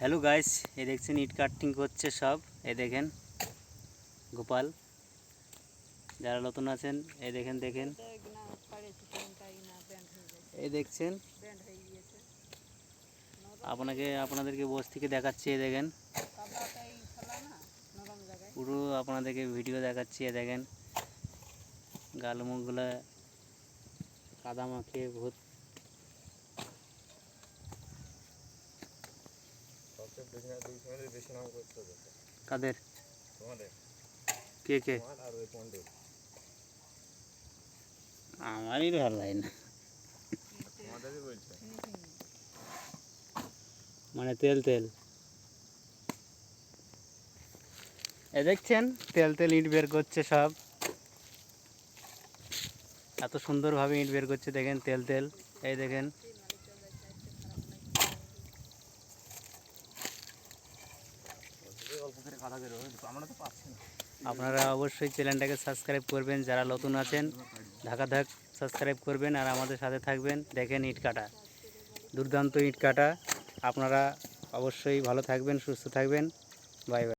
Hello guys এ দেখছেন, ইট cutting করছে সব। এ দেখেন, গোপাল। যারা নতুন আছেন এ দেখেন দেখেন। এই দেখছেন। আপনাকে, আপনাদেরকে বস থেকে দেখাচ্ছি এ দেখেন। পুরো আপনাদেরকে ভিডিও দেখাচ্ছি এ দেখেন। গাল মুখগুলো কাদা মাখিয়ে ভূত কাদের? কে কে? আমারই ভালো লাগে না। মানে তেল তেল। এ দেখছেন তেল তেল ইট বের করছে সব। এত সুন্দরভাবে ইট বের করছে দেখেন তেল তেল। এই দেখেন আপনারা অবশ্যই চ্যানেলটাকে সাবস্ক্রাইব করবেন, যারা নতুন আছেন, ধাক্কা ধাক সাবস্ক্রাইব করবেন আর আমাদের সাথে থাকবেন। দেখেন ইট কাটা, দুর্দান্ত ইট কাটা। আপনারা অবশ্যই ভালো থাকবেন, সুস্থ থাকবেন। Bye bye.